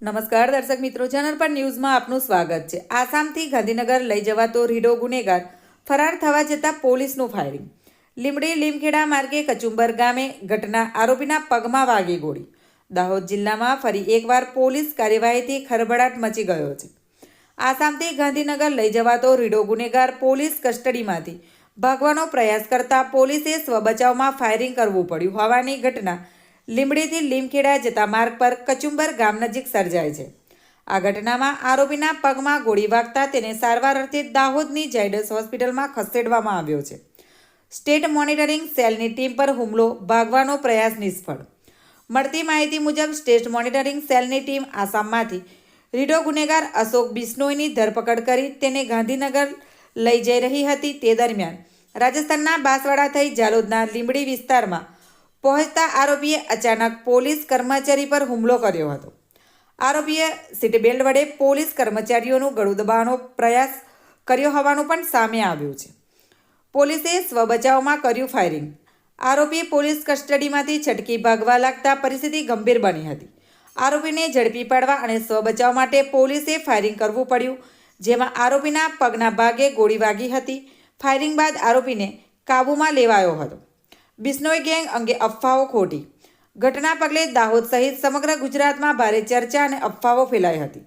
નમસ્કાર દર્શક મિત્રો જનરપણ ન્યૂઝમાં આપનું સ્વાગત છે. આસામથી ગાંધીનગર લઈ જવાતો રીડો ગુનેગાર ફરાર થવા જતાં પોલીસનું ફાયરિંગ લીમડી લીમખેડા માર્ગે કચુંબર ગામે ઘટના આરોપીના પગમાં વાગી ગોળી. દાહોદ જિલ્લામાં ફરી એકવાર પોલીસ કાર્યવાહીથી ખરબડાટ મચી ગયો છે. આસામથી ગાંધીનગર લઈ જવાતો રીડો ગુનેગાર પોલીસ કસ્ટડીમાંથી ભાગવાનો પ્રયાસ કરતા પોલીસે સ્વબચાવમાં ફાયરિંગ કરવું પડ્યું હોવાની ઘટના લીમડીથી લીમખેડા જતા માર્ગ પર કચુંબર ગામ નજીક સર્જાય છે. આ ઘટનામાં આરોપીના પગમાં ગોળી વાગતા તેને સારવાર અર્થે દાહોદની ઝાયડસ હોસ્પિટલમાં ખસેડવામાં આવ્યો છે. સ્ટેટ મોનિટરિંગ સેલની ટીમ પર હુમલો ભાગવાનો પ્રયાસ નિષ્ફળ. મળતી માહિતી મુજબ સ્ટેટ મોનિટરિંગ સેલની ટીમ આસામમાંથી રીડો ગુનેગાર અશોક બિશ્નોઈની ધરપકડ કરી તેને ગાંધીનગર લઈ જઈ રહી હતી. તે દરમિયાન રાજસ્થાનના બાંસવાડા થઈ જાલોદના લીંબડી વિસ્તારમાં પહોંચતા આરોપીએ અચાનક પોલીસ કર્મચારી પર હુમલો કર્યો હતો. આરોપીએ સીટબેલ્ટ વડે પોલીસ કર્મચારીઓનું ગળું દબાવવાનો પ્રયાસ કર્યો હોવાનું પણ સામે આવ્યું છે. પોલીસે સ્વબચાવમાં કર્યું ફાયરિંગ. આરોપી પોલીસ કસ્ટડીમાંથી છટકી ભાગવા લાગતા પરિસ્થિતિ ગંભીર બની હતી. આરોપીને ઝડપી પાડવા અને સ્વબચાવ માટે પોલીસે ફાયરિંગ કરવું પડ્યું, જેમાં આરોપીના પગના ભાગે ગોળી વાગી હતી. ફાયરિંગ બાદ આરોપીને કાબૂમાં લેવાયો હતો. બિશ્નોઈ ગેંગ અંગે અફવાઓ ખોટી. ઘટના પગલે દાહોદ સહિત સમગ્ર ગુજરાતમાં ભારે ચર્ચા અને અફવાઓ ફેલાઈ હતી.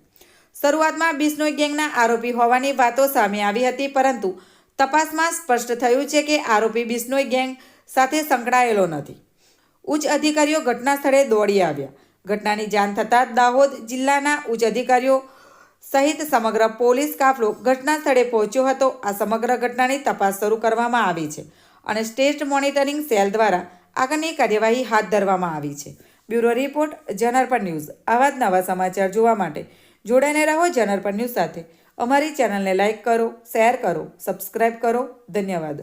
શરૂઆતમાં બિશ્નોઈ ગેંગના આરોપી હોવાની વાતો સામે આવી હતી, પરંતુ તપાસમાં સ્પષ્ટ થયું છે કે આરોપી બિશ્નોઈ ગેંગ સાથે સંકળાયેલો નથી. ઉચ્ચ અધિકારીઓ ઘટના સ્થળે દોડી આવ્યા. ઘટનાની જાણ થતાં દાહોદ જિલ્લાના ઉચ્ચ અધિકારીઓ સહિત સમગ્ર પોલીસ કાફલો ઘટના સ્થળે પહોંચ્યો હતો. આ સમગ્ર ઘટનાની તપાસ શરૂ કરવામાં આવી છે. અને સ્ટેટ મોનિટરિંગ સેલ દ્વારા આગળની કાર્યવાહી હાથ ધરવામાં આવી છે. બ્યુરો રિપોર્ટ જનરપણ ન્યૂઝ. આવા જ નવા સમાચાર જોવા માટે જોડાઈને રહો જનરપણ ન્યૂઝ સાથે. અમારી ચેનલને લાઇક કરો, શેર કરો, સબસ્ક્રાઇબ કરો. ધન્યવાદ.